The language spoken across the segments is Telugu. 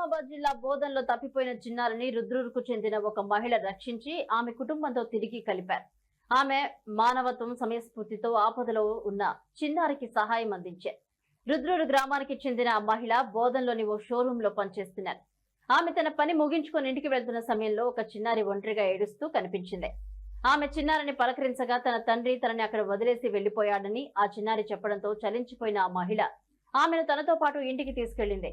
నిజామాబాద్ జిల్లా బోధనలో తప్పిపోయిన చిన్నారిని రుద్రూరుకు చెందిన ఒక మహిళ రక్షించి ఆమె కుటుంబంతో తిరిగి కలిపారు. ఆమె మానవత్వం సమయస్ఫూర్తితో ఆపదలో ఉన్న చిన్నారికి సహాయం అందించారు. రుద్రూరు గ్రామానికి చెందిన ఆ మహిళ బోధనలోని ఓ షోరూమ్లో పనిచేస్తున్నారు. ఆమె తన పని ముగించుకొని ఇంటికి వెళ్తున్న సమయంలో ఒక చిన్నారి ఒంటరిగా ఏడుస్తూ కనిపించింది. ఆమె చిన్నారిని పలకరించగా తన తండ్రి తనని అక్కడ వదిలేసి వెళ్ళిపోయాడని ఆ చిన్నారి చెప్పడంతో చలించిపోయిన ఆ మహిళ ఆమెను తనతో పాటు ఇంటికి తీసుకెళ్ళింది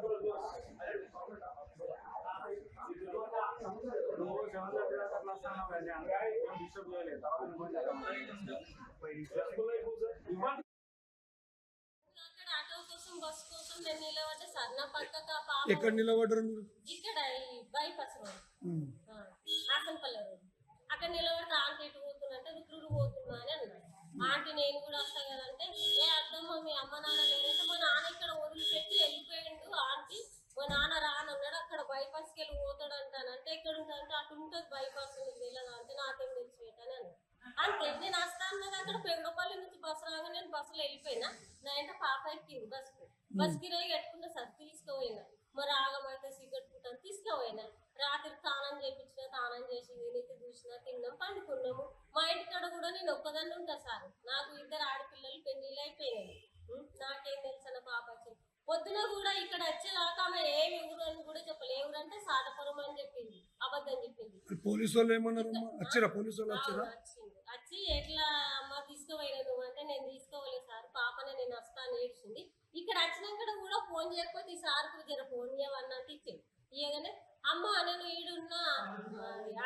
ఎక్కడ నిలబడ్డారు మీరు? ఇక్కడ ఈ బైపాస్ రోడ్ ఆసనపల్లి రోడ్ అక్కడ నిలబడితే ఆంటీ ఇటు పోతున్నంటే రుద్రుడు పోతున్నా అని అన్నాడు. ఆంటీ నేను కూడా వస్తా కదంటే ఏ అర్థమ్మా మీ అమ్మ నాన్న లేదంటే మా నాన్న ఇక్కడ వదిలిపెట్టి వెళ్ళిపోయిండు. ఆంటీ మా నాన్న రానన్నాడు అక్కడ బైపాస్కి వెళ్ళి పోతాడు అంటానంటే ఉంటానంటే అటు ఉంటుంది బైపాస్ నీకు తెలియదు అంటే నాకేం తెలిసి పెట్టాను అన్నాడు. అంతే నేను వస్తాను అక్కడ పెగడపల్లి నుంచి బస్సు రాగా నేను బస్సులో వెళ్ళిపోయినా నా ఇంట పాప ఎక్కింది బస్సుకు బస్ కిరాయి కట్టుకున్నా సార్ తీసుకుపోయినా. మరి ఆగమైతే సిగరెట్ పుట్టాను తీసుకుపోయినా. రాత్రి తానం చేయించిన తానం చేసి తినేసి చూసిన తిన్నాం పండుకున్నాము. మా ఇంటికాడ కూడా నేను ఒక్కదాన్ని ఉంటా సార్. నాకు ఇద్దరు ఆడపిల్లలు పెళ్ళిళ్ళు అయిపోయినాయి ఉం, నాకేం తెలుసు అన్న పాప వచ్చింది పొద్దున కూడా ఇక్కడ వచ్చేదాకా ఆమె ఏమి ఊరు అని కూడా చెప్పలే. అంటే సాటపురం అని చెప్పింది అబద్ధం చెప్పింది. పోలీసు వాళ్ళు ఏమన్నారు వచ్చిరా? పోలీసు వాళ్ళు వచ్చిరా? వచ్చి ఎట్లా అమ్మ నువ్వు అంటే నేను తీసుకోలేదు సార్ పాపనే నేను వస్తాను ఏడ్చింది. ఇక్కడ వచ్చినాక కూడా ఫోన్ చేయకపోతే ఈ సార్కు జర ఫోన్ చేయమన్నట్టు ఇచ్చింది ఇయగానే అమ్మ నేను ఈడున్నా.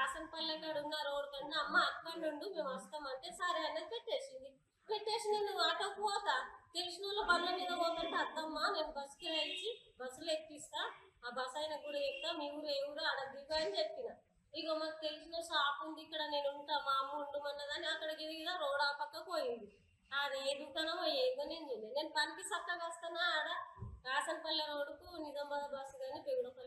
ఆసనపల్లె కాడ ఉన్న రోడ్ కన్నా అమ్మ అక్కడ నుండి మేము వస్తామంటే సరే అనేది పెట్టేసింది. పెట్టేసి నేను ఆటోకి పోతా. తెలిసిన వాళ్ళ బండ్ల మీద పోతుంటే అద్దమ్మా నేను బస్సుకి ఇచ్చి బస్సులో ఎక్కిస్తా. ఆ బస్ అయినా కూడా చెప్తా మీ ఊరు ఏ ఊరు ఆడ దిగు అని చెప్పిన. ఇక మాకు తెలిసిన షాప్ ఉంది ఇక్కడ నేను ఉంటా మా అమ్మ ఉండమన్నదని అక్కడికి దిగిన రోడ్ ఆ పక్క పోయింది. అది ఏ దుకాణమో ఏదో నేను చూడలేదు నేను పనికి చక్కగా వస్తానా ఆడ కాసనపల్లె రోడ్డుకు నిజామాబాద్ బస్సు కానీ పెగుడపల్లి